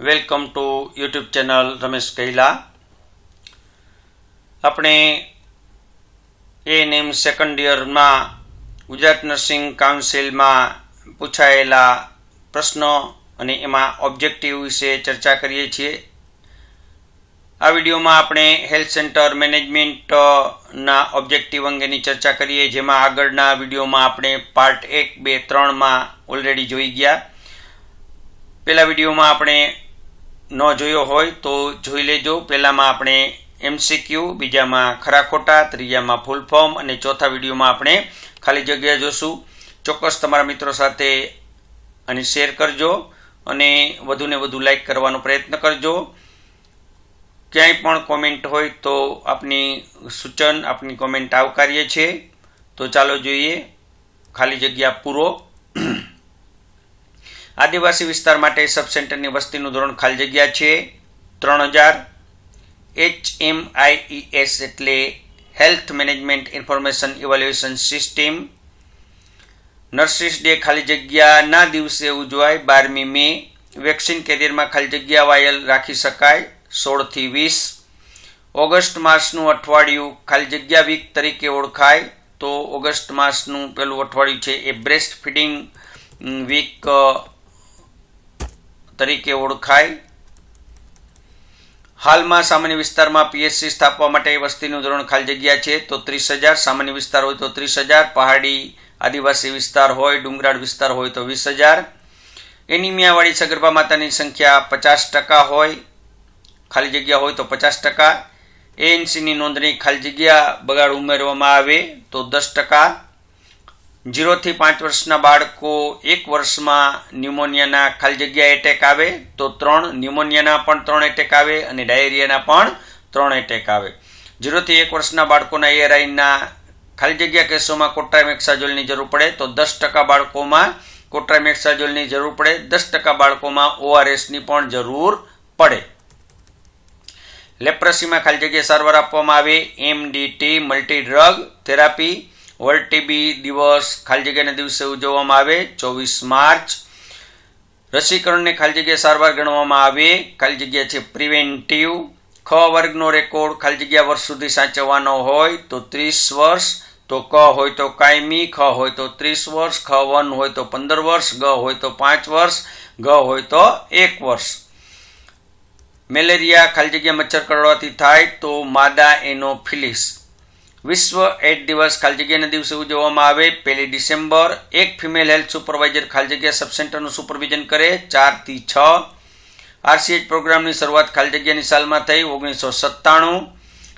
Welcome to YouTube channel Ramesh Kaila. આપણે ANM second યરમાં Gujarat nursing કાઉન્સિલમાં પૂછાયેલા પ્રશ્નો અને એમાં ઓબ્જેક્ટિવ વિશે ચર્ચા કરીએ છીએ. આ વિડીયોમાં આપણે હેલ્થ સેન્ટર મેનેજમેન્ટના ઓબ્જેક્ટિવ અંગેની ચર્ચા કરીએ, જેમાં આગળના વિડીયોમાં આપણે પાર્ટ એક, બે ત્રણમાં ઓલરેડી જોઈ ગયા. પહેલા વિડીયોમાં આપણે ન જોયો હોય તો જોઈ લેજો. પહેલામાં આપણે એમસીક્યુ બીજામાં ખરા ખોટા, ત્રીજામાં ફૂલ ફોર્મ અને ચોથા વિડીયોમાં આપણે ખાલી જગ્યા જોશું. ચોક્કસ તમારા મિત્રો સાથે અને શેર કરજો અને વધુને વધુ લાઈક કરવાનો પ્રયત્ન કરજો. ક્યાંય પણ કોમેન્ટ હોય તો આપની સૂચન, આપની કોમેન્ટ આવકારીએ છીએ. તો ચાલો જોઈએ. ખાલી જગ્યા પૂરો. આદિવાસી વિસ્તાર માટે સબ સેન્ટરની વસ્તીનું ધોરણ ખાલી જગ્યા છે. ત્રણ હજાર એચ એમ આઈઈએસ એટલે health management information evaluation system nurses day ખાલી જગ્યાના દિવસે ઉજવાય. બારમી મે વેક્સિન કેરિયરમાં ખાલી જગ્યા વાયલ રાખી શકાય. સોળથી વીસ. ઓગસ્ટ માસનું અઠવાડિયું ખાલી જગ્યા વીક તરીકે ઓળખાય. તો ઓગસ્ટ માસનું પેલું અઠવાડિયું છે એ બ્રેસ્ટ ફીડિંગ વીક તરીકે ઓળખાય. હાલમાં સામાન્ય વિસ્તારમાં પીએચસી સ્થાપવા માટે વસ્તીનું ધોરણ ખાલી જગ્યા છે, તો ત્રીસ હજાર. સામાન્ય વિસ્તાર હોય તો ત્રીસ હજાર. પહાડી આદિવાસી વિસ્તાર હોય, ડુંગરાળ વિસ્તાર હોય તો વીસ હજાર. એનિમિયાવાળી સગર્ભા માતાની સંખ્યા પચાસ ટકા હોય, ખાલી જગ્યા હોય તો પચાસ ટકા. એએનસીની નોંધણી ખાલી જગ્યા બગાડ ઉમેરવામાં આવે તો દસ ટકા. જીરોથી પાંચ વર્ષના બાળકો એક વર્ષમાં ન્યુમોનિયાના ખાલી જગ્યા એટેક આવે, તો ત્રણ ન્યુમોનિયાના પણ ત્રણ એટેક આવે અને ડાયેરિયાના પણ ત્રણ એટેક આવે. જીરોથી એક વર્ષના બાળકોના એઆરઆઈના ખાલી જગ્યા કેસોમાં કોટ્રામેક્સાજોલની જરૂર પડે, તો દસ ટકા બાળકોમાં કોટ્રામેક્સાજોલની જરૂર પડે, દસ ટકા બાળકોમાં ઓઆરએસની પણ જરૂર પડે. લેપ્રસીમાં ખાલી જગ્યા સારવાર આપવામાં આવે MDT multi drug therapy world TB દિવસ ખાલી જગ્યાના દિવસે ઉજવવામાં આવે. ચોવીસ માર્ચ. રસીકરણને ખાલી જગ્યા સારવાર ગણવામાં આવે. ખાલી જગ્યા છે પ્રિવેન્ટિવ. ખ વર્ગનો રેકોર્ડ ખાલી જગ્યા વર્ષ સુધી સાચવવાનો હોય તો ત્રીસ વર્ષ. તો ક હોય તો કાયમી, ખ હોય તો ત્રીસ વર્ષ, ખ વન હોય તો પંદર વર્ષ, ગ હોય તો પાંચ વર્ષ, ગ હોય તો એક વર્ષ. મેલેરિયા ખાલી જગ્યા મચ્છર કરડવાથી થાય તો માદા એનોફિલિસ. વિશ્વ એડ દિવસ ખાલી જગ્યાના દિવસે ઉજવવામાં આવે. પહેલી ડિસેમ્બર એક ફિમેલ હેલ્થ સુપરવાઇઝર ખાલી જગ્યા સબસેન્ટરનું સુપરવિઝન કરે ચારથી છ. આરસીએચ પ્રોગ્રામની શરૂઆત ખાલી જગ્યાની સાલમાં થઈ ઓગણીસો સત્તાણું.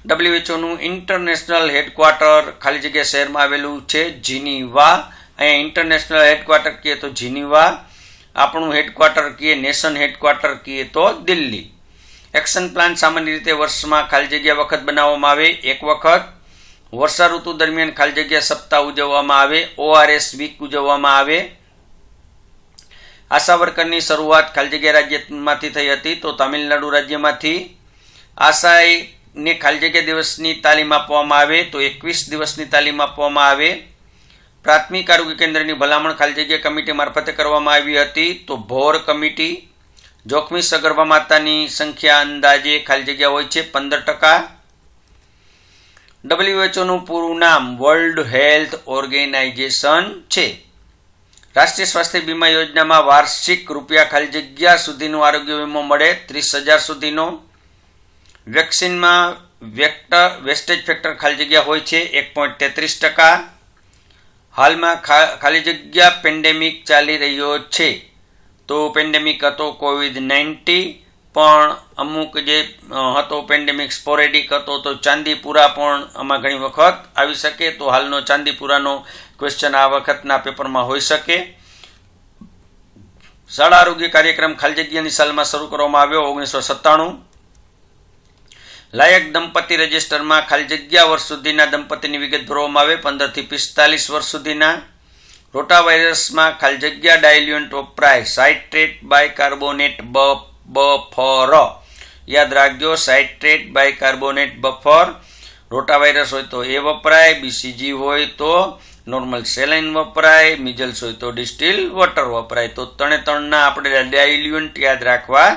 ડબલ્યુએચઓનું ઇન્ટરનેશનલ હેડક્વાર્ટર ખાલી જગ્યા શહેરમાં આવેલું છે જીનીવા. અહીંયા ઇન્ટરનેશનલ હેડક્વાર્ટર કહીએ તો જીનીવા. આપણું હેડક્વાર્ટર કહીએ નેશન હેડક્વાર્ટર કહીએ તો દિલ્હી. એક્શન પ્લાન સામાન્ય રીતે વર્ષમાં ખાલી જગ્યા વખત બનાવવામાં આવે. એક વખત વર્ષા ઋતુ દરમિયાન ખાલી જગ્યા સપ્તાહ ઉજવવામાં આવે ઓઆરએસ વીક ઉજવવામાં આવે. આશા વર્કરની શરૂઆત ખાલી જગ્યા રાજ્યમાંથી થઈ હતી તો તામિલનાડુ રાજ્યમાંથી. આશાને ખાલી જગ્યા દિવસની તાલીમ આપવામાં આવે તો એકવીસ દિવસની તાલીમ આપવામાં આવે. પ્રાથમિક આરોગ્ય કેન્દ્રની ભલામણ ખાલી જગ્યા કમિટી મારફતે કરવામાં આવી હતી તો ભોર કમિટી. જોખમી સગર્ભા માતાની સંખ્યા અંદાજે ખાલી જગ્યા હોય છે પંદર ટકા. ડબ્લ્યુએચઓનું પૂરું નામ વર્લ્ડ હેલ્થ ઓર્ગેનાઇઝેશન છે. રાષ્ટ્રીય સ્વાસ્થ્ય વીમા યોજનામાં વાર્ષિક રૂપિયા ખાલી જગ્યા સુધીનો આરોગ્ય વીમો મળે, ત્રીસ હજાર સુધીનો. વેક્સિનમાં વેક્ટર, વેસ્ટેજ ફેક્ટર ખાલી જગ્યા હોય છે, એક પોઈન્ટ તેત્રીસ ટકા. હાલમાં ખાલી જગ્યા પેન્ડેમિક ચાલી રહ્યો છે. તો પેન્ડેમિક હતો કોવિડ નાઇન્ટી પણ અમુક જે હતો પેન્ડેમિક સ્પોરેડિક હતો તો ચાંદીપુરા પણ આમાં ઘણી વખત આવી શકે તો હાલનો ચાંદીપુરાનો ક્વેશ્ચન આ વખતના પેપરમાં હોઈ શકે. શાળા આરોગ્ય કાર્યક્રમ ખાલી જગ્યાની સાલમાં શરૂ કરવામાં આવ્યો, ઓગણીસો સત્તાણું. લાયક દંપતી રજિસ્ટરમાં ખાલી જગ્યા વર્ષ સુધીના દંપતીની વિગત ભરવામાં આવે, પંદરથી પિસ્તાલીસ વર્ષ સુધીના. રોટા વાયરસમાં ખાલી જગ્યા ડાયલ્યુન્ટ વપરાય સાઇટ્રેટ બાય કાર્બોનેટ બ બફર. યાદ રાખજો citrate bi carbonate buffer. Rota virus હોય તો એ વપરાય બીસીજી હોય તો નોર્મલ સેલાઇન વપરાય મિજલ્સ હોય તો ડિસ્ટિલ વોટર વપરાય. તો ત્રણે ત્રણના આપણે ડાયલ્યુન્ટ યાદ રાખવા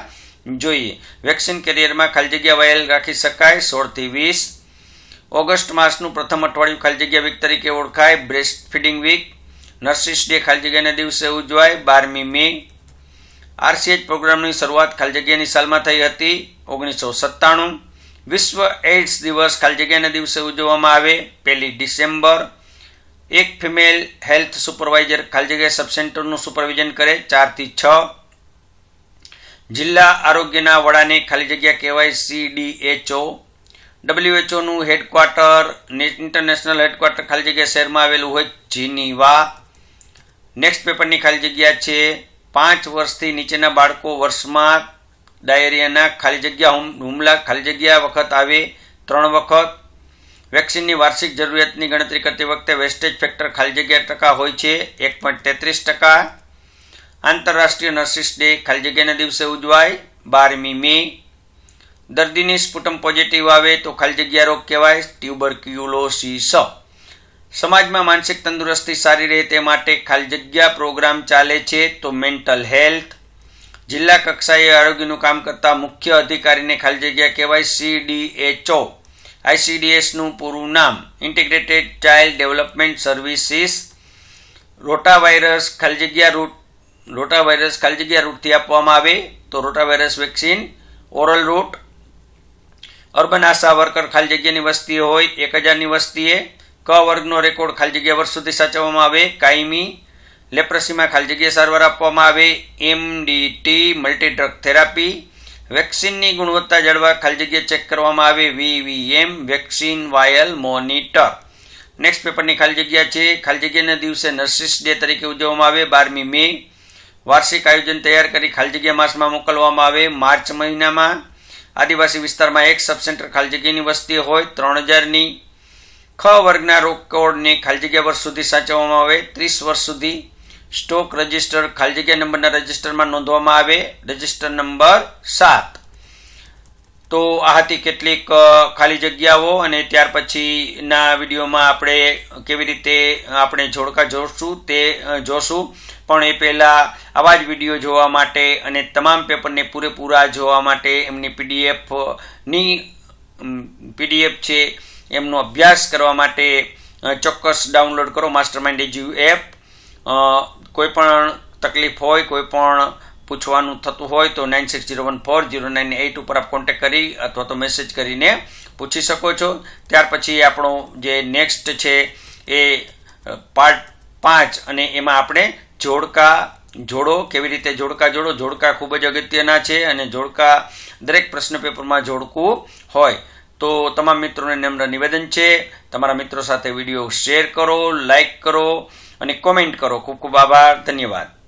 જોઈએ. વેક્સિન કેરિયરમાં ખાલી જગ્યા વાયલ રાખી શકાય, સોળથી વીસ. ઓગસ્ટ માસનું પ્રથમ અઠવાડિયું ખાલી જગ્યા વીક તરીકે ઓળખાય breast feeding week nurses day ખાલી જગ્યાના દિવસે ઉજવાય, બારમી મે. આરસીએચ પ્રોગ્રામની શરૂઆત ખાલી જગ્યાની સાલમાં થઈ હતી, ઓગણીસો સત્તાણું. વિશ્વ એઇડ્સ દિવસ ખાલી જગ્યાના દિવસે ઉજવવામાં આવે, પહેલી ડિસેમ્બર. એક ફિમેલ હેલ્થ સુપરવાઇઝર ખાલી જગ્યા સબસેન્ટરનું સુપરવિઝન કરે, ચારથી છ. જિલ્લા આરોગ્યના વડાને ખાલી જગ્યા કહેવાય સીડીએચઓ ડબલ્યુએચઓનું હેડક્વાર્ટર, ઇન્ટરનેશનલ હેડક્વાર્ટર ખાલી જગ્યા શહેરમાં આવેલું હોય, જીનીવા. નેક્સ્ટ પેપરની ખાલી જગ્યા છે પાંચ વર્ષથી નીચેના બાળકો વર્ષમાં ડાયરિયાના ખાલી જગ્યા હુમલા ખાલી જગ્યા વખત આવે, ત્રણ વખત. વેક્સિનની વાર્ષિક જરૂરિયાતની ગણતરી કરતી વખતે વેસ્ટેજ ફેક્ટર ખાલી જગ્યા ટકા હોય છે, એક પોઈન્ટ તેત્રીસ ટકા. આંતરરાષ્ટ્રીય નર્સિસ ડે ખાલી જગ્યાના દિવસે ઉજવાય, બારમી મે. દર્દીની સ્પુટમ પોઝિટિવ આવે તો ખાલી જગ્યા રોગ કહેવાય, ટ્યુબરક્યુલોસિસ. સમાજમાં માનસિક તંદુરસ્તી સારી રહે તે માટે ખાલી જગ્યા પ્રોગ્રામ ચાલે છે તો મેન્ટલ હેલ્થ. જિલ્લા કક્ષાએ આરોગ્યનું કામ કરતા મુખ્ય અધિકારીને ખાલી જગ્યા કહેવાય સીડીએચઓ આઈસીડીએસનું પૂરું નામ. Integrated child development services rota virus ખાલી જગ્યા રૂટ, રોટા વાયરસ ખાલી જગ્યા રૂટથી આપવામાં આવે તો rota virus vaccine, oral route. Urban ASHA worker ખાલી જગ્યાની વસ્તી હોય, એક હજારની વસ્તીએ ક વર્ગનો રેકોર્ડ ખાલી જગ્યા વર્ષ સુધી સાચવવામાં આવે. કાયમી લેપ્રસીમાં ખાલી જગ્યા સારવાર આપવામાં આવે. MDT multi drug therapy. વેક્સિનની ગુણવત્તા જળવા ખાલી જગ્યા ચેક કરવામાં આવે. VVM vaccine vial monitor. Next પેપરની ખાલી જગ્યા છે. ખાલી જગ્યાના દિવસે નર્સિસ ડે તરીકે ઉજવવામાં આવે. બારમી મે વાર્ષિક આયોજન તૈયાર કરી ખાલી જગ્યા માસમાં મોકલવામાં આવે. માર્ચ મહિનામાં આદિવાસી વિસ્તારમાં એક સબસેન્ટર ખાલી જગ્યાની વસ્તી હોય. ત્રણ હજારની ખ વર્ગના રોકડને ખાલી જગ્યા વર્ષ સુધી સાચવવામાં આવે. ત્રીસ વર્ષ સુધી સ્ટોક રજિસ્ટર ખાલી જગ્યા નંબરના રજિસ્ટરમાં નોંધવામાં આવે. રજિસ્ટર નંબર સાત. તો આ હતી કેટલીક ખાલી જગ્યાઓ અને ત્યાર પછીના વિડીયોમાં આપણે કેવી રીતે આપણે જોડકા જોડશું તે જોશું. પણ એ પહેલાં આવા જ વીડિયો જોવા માટે અને તમામ પેપરને પૂરેપૂરા જોવા માટે એમની પીડીએફની પીડીએફ છે એમનો અભ્યાસ કરવા માટે ચોક્કસ ડાઉનલોડ કરો માસ્ટર માઇન્ડ એજ્યુ એપ. કોઈ પણ તકલીફ હોય, કોઈ પણ પૂછવાનું થતું હોય તો nine six zero one four zero nine eight ઉપર આપ કોન્ટેક્ટ કરી અથવા તો મેસેજ કરીને પૂછી શકો છો. ત્યાર પછી આપણો જે નેક્સ્ટ છે એ પાર્ટ પાંચ અને એમાં આપણે જોડકા, જોડો, કેવી રીતે જોડકા, જોડો? જોડકા ખૂબ જ અગત્યના છે અને જોડકા દરેક પ્રશ્ન પેપરમાં જોડકું હોય. તો તમામ મિત્રોને નમ્ર નિવેદન છે. તમારા મિત્રો સાથે વીડિયો શેર કરો લાઇક કરો અને કોમેન્ટ કરો. ખૂબ ખૂબ આભાર. ધન્યવાદ.